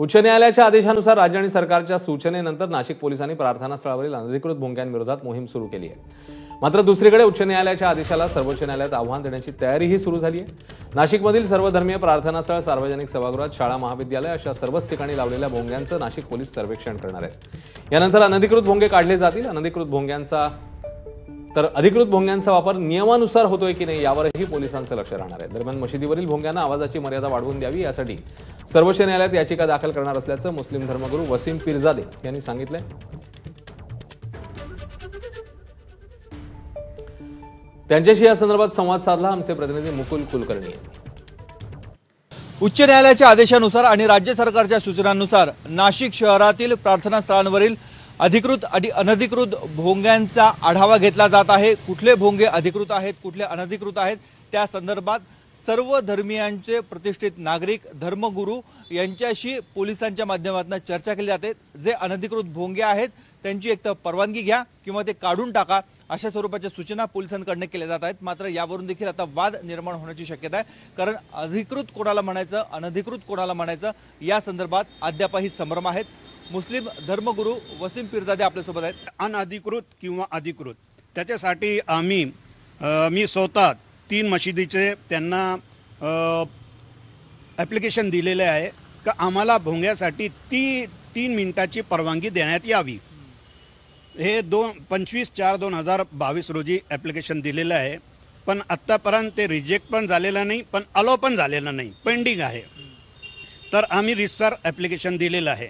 उच्च न्यायालयाच्या आदेशानुसार राज्य आणि सरकारच्या सूचनेनंतर नाशिक पोलिसांनी प्रार्थना स्थळावरील अनधिकृत भोंग्यांविरोधात मोहीम सुरू केली आहे. मात्र दुसरीकडे उच्च न्यायालयाच्या आदेशाला सर्वोच्च न्यायालयात आव्हान देण्याची तयारीही सुरू झाली आहे. नाशिकमधील सर्वधर्मीय प्रार्थना स्थळ सार्वजनिक सभागृहात शाळा महाविद्यालय अशा सर्वच ठिकाणी लावलेल्या भोंग्यांचं नाशिक पोलीस सर्वेक्षण करणार आहेत. यानंतर अनधिकृत भोंगे काढले जातील. अनधिकृत भोंग्यांचा तर अधिकृत भोंग्यांचा वापर नियमानुसार होतोय की नाही यावरही पोलिसांचं लक्ष राहणार आहे. दरम्यान मशिदीवरील भोंग्यांना आवाजाची मर्यादा वाढवून द्यावी यासाठी सर्वोच्च न्यायालयात याचिका दाखल करणार असल्याचं मुस्लिम धर्मगुरू वसीम पिरजादे यांनी सांगितलंय. त्यांच्याशी या संदर्भात संवाद साधला. आमचे प्रतिनिधी मुकुल कुलकर्णी. उच्च न्यायालयाच्या आदेशानुसार आणि राज्य सरकारच्या सूचनांनुसार नाशिक शहरातील प्रार्थना स्थळांवरील अधिकृत आणि अनधिकृत भोंग्यांचा आढावा घेतला जात आहे. कुठले भोंगे अधिकृत आहेत कुठले अनधिकृत आहेत त्या संदर्भात सर्व धर्मियांचे प्रतिष्ठित नागरिक धर्मगुरू यांच्याशी पोलिसांच्या माध्यमातून चर्चा केली जाते. जे अनधिकृत भोंगे आहेत त्यांची एक तर परवानगी घ्या किंवा ते काढून टाका अशा स्वरूपाच्या सूचना पोलिसांकडनं केल्या जात आहेत. मात्र यावरून देखील आता वाद निर्माण होण्याची शक्यता आहे. कारण अधिकृत कोणाला म्हणायचं अनधिकृत कोणाला म्हणायचं या संदर्भात अद्यापही संभ्रम आहेत. मुस्लिम धर्मगुरू वसीम पिरजादे आपल्यासोबत आहेत. अनधिकृत किंवा अधिकृत. त्याच्यासाठी आम्ही मी स्वतः तीन मशिदीचे त्यांना ॲप्लिकेशन दिलेले आहे. का आम्हाला भोंग्यासाठी ती तीन मिनिटाची परवानगी देण्यात यावी. हे दोन पंचवीस चार दोन हजार बावीस रोजी ॲप्लिकेशन दिलेलं आहे. पण आत्तापर्यंत ते रिजेक्ट पण झालेलं नाही पण अलो पण झालेलं नाही. पेंडिंग आहे. तर आम्ही रिसर ॲप्लिकेशन दिलेलं आहे.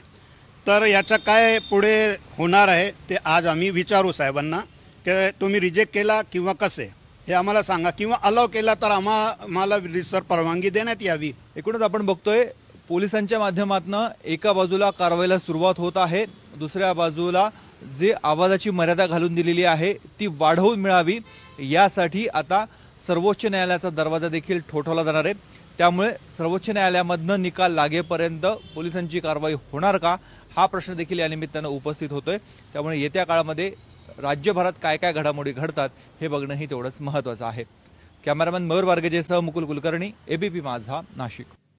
तर याचं काय पुढे होणार आहे ते आज आम्ही विचारू साहेबांना. की तुम्ही रिजेक्ट केला किंवा कसे? हे आम्हाला सांगा. किंवा अलाव केला तर आम्हा आम्हाला रिसर परवानगी देण्यात यावी. एकूणच आपण बघतोय पोलिसांच्या माध्यमातून एका बाजूला कारवाईला सुरुवात होत आहे. दुसऱ्या बाजूला जे आवाजाची मर्यादा घालून दिलेली आहे ती वाढवून मिळावी. यासाठी आता सर्वोच्च न्यायालयाचा दरवाजा देखील ठोठवला जाणार आहे. त्यामुळे सर्वोच्च न्यायालयामधनं निकाल लागेपर्यंत पोलिसांची कारवाई होणार का? हा प्रश्न देखील या निमित्तानं उपस्थित होतोय. त्यामुळे येत्या काळामध्ये राज्यभरात काय काय घडामोडी घडतात हे बघणंही तेवढंच महत्त्वाचं आहे. कॅमेरामॅन मयूर वार्गेजेसह मुकुल कुलकर्णी एबीपी माझा नाशिक.